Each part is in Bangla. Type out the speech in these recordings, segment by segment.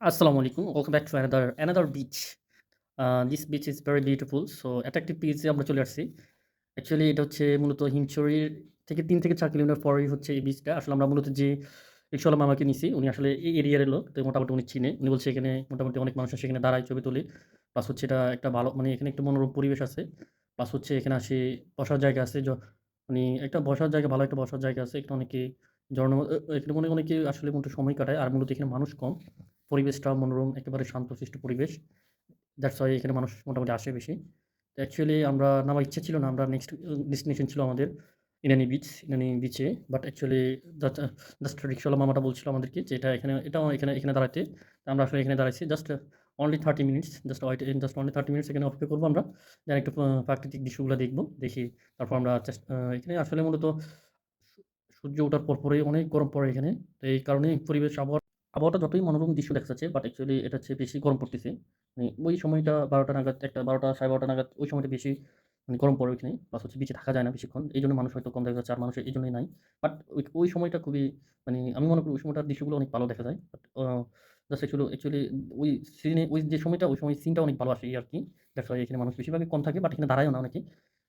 Assalamu alaikum. Welcome back to another another beach. Uh, this beach is very beautiful. So attractive beach আমরা চলে আসছি। অ্যাকচুয়ালি এটা হচ্ছে মূলত হিমছড়ির থেকে ৩ থেকে ৪ কিলোমিটার পরেই হচ্ছে এই বিচটা। আসলে আমরা মূলত যে রিক্শাওয়ালা মামাকে নিছি, উনি আসলে এই এরিয়ার লোক। তো মোটামুটি উনি চিনে। উনি বলছে এখানে মোটামুটি অনেক মানুষ আসে এখানে দাঁড়ায়, ছবি তুলে। প্লাস হচ্ছে এটা একটা ভালো মানে এখানে একটা মনোরম পরিবেশ আছে। প্লাস হচ্ছে এখানে আসে বসার জায়গা আছে। মানে একটা বসার জায়গা, ভালো একটা বসার জায়গা আছে। এখানে অনেকে অ এখানে মনে অনেকে আসলে মূলত সময় কাটায়। আর মূলত এখানে মানুষ কম। পরিবেশটা মনোরম, একেবারে শান্তশিষ্ট পরিবেশ। দ্যাটস ওয়াই এখানে মানুষ মোটামুটি আসে বেশি। তো অ্যাকচুয়ালি আমরা নামার ইচ্ছে ছিল না। আমরা নেক্সট ডেস্টিনেশন ছিল আমাদের ইনানি বিচ, ইনানি বিচে। বাট অ্যাকচুয়ালি জাস্ট রিক্শাওয়ালা মামাটা বলছিল আমাদেরকে যে এটা এখানে এটাও এখানে এখানে দাঁড়াইতে। তো আমরা আসলে এখানে দাঁড়াইছি। Just only 30 minutes. Just wait in just only 30 minutes এখানে অপেক্ষা করব আমরা। দেন একটু প্রাকৃতিক দৃশ্যগুলা দেখব। দেখি তারপর আমরা এখানে আসলে মূলত সূর্য ওঠার পরপরই অনেক গরম পড়ে এখানে। তো এই কারণেই পরিবেশ আবহাওয়া আবহাওয়াটা যতই মনোরম দৃশ্য দেখা যাচ্ছে, বাট অ্যাকচুয়ালি এটা হচ্ছে বেশি গরম পড়তেছে। মানে ওই সময়টা ১২টা নাগাদ, ১টা ১২টা ১২:৩০ নাগাদ ওই সময়টা বেশি মানে গরম পড়ে ওইখানে। প্লাস হচ্ছে বিচে থাকা যায় না বেশিক্ষণ। এই জন্য মানুষ হয়তো কম দেখা যাচ্ছে। আর মানুষ এইজন্যই নাই। বাট ওই সময়টা খুবই মানে আমি মনে করি ওই সময়টার দৃশ্যগুলো অনেক ভালো দেখা যায়। বাট জাস্ট অ্যাকচুয়ালি অ্যাকচুয়ালি ওই সিনে ওই যে সময়টা ওই সময় সিনটা অনেক ভালো আসে এই আরকি। দেখা যায় এখানে মানুষ বেশিরভাগই কম থাকে। বাট এখানে দাঁড়ায়ও না অনেকে।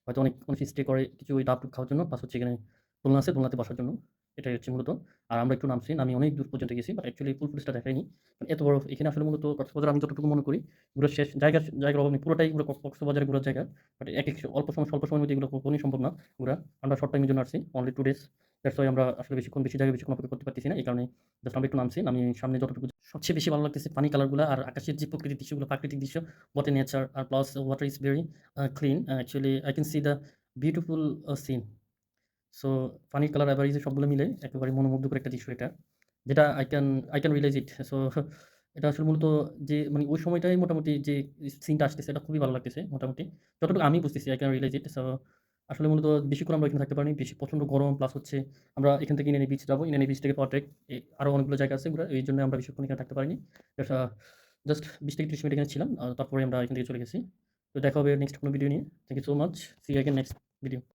হয়তো অনেক মানুষ স্টে করে কিছু ওই ডাব-টুব খাওয়ার জন্য। প্লাস হচ্ছে এখানে দোলনা আছে, দোলনাতে বসার জন্য। এটাই হচ্ছে মূলত। আর আমরা একটু নামছি। আমি অনেক দূর পর্যন্ত গেছি। বাট অ্যাকচুয়ালি ফুল ফুটেজটা দেখাইনি। এত বড় এখানে আসলে মূলত কক্সবাজার আমি যতটুকু মনে করি ঘুরে শেষ জায়গার জায়গার অভাব। পুরোটাই পুরো ক কক্সবাজারে ঘোরার জায়গা। বাট একেক অল্প সময় স্বল্প সময়ের মধ্যে এগুলো কখনোই সম্ভব না ঘোরা। আমরা শর্ট টাইমের জন্য আসছি। Only 2 days. দ্যাটস আমরা আসলে বেশিক্ষণ বেশি জায়গায় বেশিক্ষণ অপেক্ষা করতে পারতেছি না। এই কারণে জাস্ট আমরা একটু নামছি। আমি সামনে যতটুকু সবচেয়ে বেশি ভালো লাগতেছে পানি কালারগুলা আর আকাশের যে প্রকৃতির দৃশ্যগুলো, প্রাকৃতিক দৃশ্য, both nature R plus water is very clean. Actually I can see the beautiful uh scene. So পানির কালার এভারেজ সবগুলো মিলে একেবারে মনোমুগ্ধকর একটা দৃশ্য এটা। যেটা I can I can realize it. So এটা আসলে মূলত যে মানে ওই সময়টাই মোটামুটি যে সিনটা আসতেছে, এটা খুবই ভালো লাগতেছে মোটামুটি। যতটুকু আমি বুঝতেছি, I can realize it. So আসলে মূলত বেশিক্ষণ আমরা এখানে থাকতে পারিনি। বেশি প্রচণ্ড গরম প্লাস হচ্ছে আমরা এখান থেকে ইনানি বিচ যাব। ইনানি বিচ থেকে পরটেক এ আরও অনেকগুলো জায়গা আছে এই জন্য আমরা বেশিক্ষণ এখানে থাকতে পারিনি। জাস্ট ২০ থেকে ৩০ মিনিট এখানে ছিলাম। তারপরে আমরা এখান থেকে চলে গেছি। তো দেখা হবে নেক্সট কোনো ভিডিও নিয়ে। Thank you so much. See again next video.